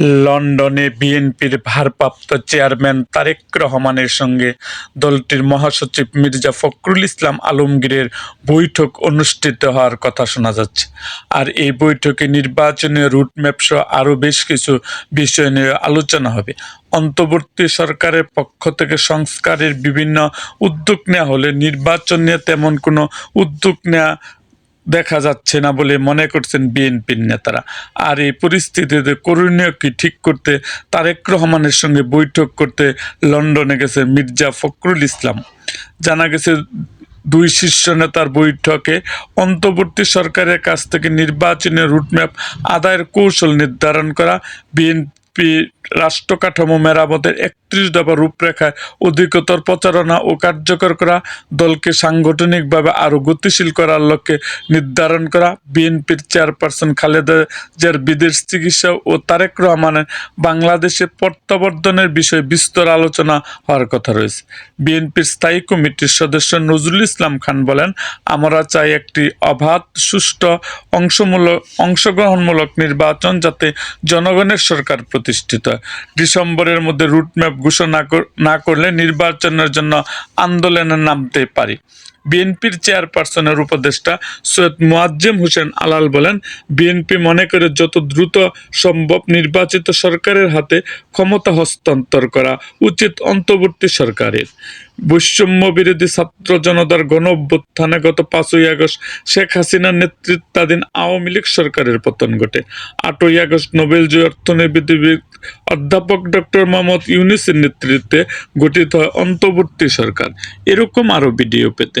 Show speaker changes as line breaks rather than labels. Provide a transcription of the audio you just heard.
লন্ডনে বিএনপির ভারপ্রাপ্ত চেয়ারম্যান তারেক রহমানের সঙ্গে দলটির মহাসচিব মির্জা ফখরুল ইসলাম আলমগীরের বৈঠক অনুষ্ঠিত হওয়ার কথা শোনা যাচ্ছে। আর এই বৈঠকে নির্বাচনী রুটম্যাপ সহ আরও বেশ কিছু বিষয় নিয়ে আলোচনা হবে। অন্তর্বর্তী সরকারের পক্ষ থেকে সংস্কারের বিভিন্ন উদ্যোগ নেওয়া হলে নির্বাচন নিয়ে তেমন কোনো উদ্যোগ নেওয়া দেখা যাচ্ছে না বলে মনে করছেন বিএনপির নেতারা। আর এই পরিস্থিতিতে করণীয় কি ঠিক করতে তারেক রহমানের সঙ্গে বৈঠক করতে লন্ডনে গেছে মির্জা ফখরুল ইসলাম। জানা গেছে দুই শীর্ষ নেতার বৈঠকে অন্তর্বর্তী সরকারের কাছ থেকে নির্বাচনী রুটম্যাপ, আদায়ের কৌশল নির্ধারণ করা, বিএনপি রাষ্ট্র কাঠামো মেরামতের একত্রিশ দফা রূপরেখায় অধিকতর প্রচারণা ও কার্যকর করা, দলকে সাংগঠনিকভাবে আরও গতিশীল করার লক্ষ্যে নির্ধারণ করা, বিএনপির চেয়ারপারসন খালেদা জিয়ার বিদেশ চিকিৎসা ও তারেক রহমানের বাংলাদেশে প্রত্যাবর্তনের বিষয়ে বিস্তর আলোচনা হওয়ার কথা রয়েছে। বিএনপির স্থায়ী কমিটির সদস্য নজরুল ইসলাম খান বলেন, আমরা চাই একটি অবাধ, সুষ্ঠু অংশমূলক অংশগ্রহণমূলক নির্বাচন যাতে জনগণের সরকার প্রতিষ্ঠিত। ডিসেম্বরের মধ্যে রুটম্যাপ ঘোষণা না করলে নির্বাচনের জন্য আন্দোলনে নামতে পারি। বিএনপির চেয়ারপারসনের উপদেষ্টা সৈয়দ মোয়াজ্জেম হোসেন আলাল বলেন, বিএনপি মনে করে যত দ্রুত সম্ভব নির্বাচিত সরকারের হাতে ক্ষমতা হস্তান্তর করা উচিত অন্তর্বর্তী সরকারের। বৈষম্য বিরোধী ছাত্র জনতার গণ অভ্যুত্থানে গত পাঁচই আগস্ট শেখ হাসিনার নেতৃত্বাধীন আওয়ামী লীগ সরকারের পতন ঘটে। আটই আগস্ট নোবেল জয়ী অর্থনীতিবিদ অধ্যাপক ডক্টর মোহাম্মদ ইউনিসের নেতৃত্বে গঠিত হয় অন্তর্বর্তী সরকার। এরকম আরও ভিডিও পেতে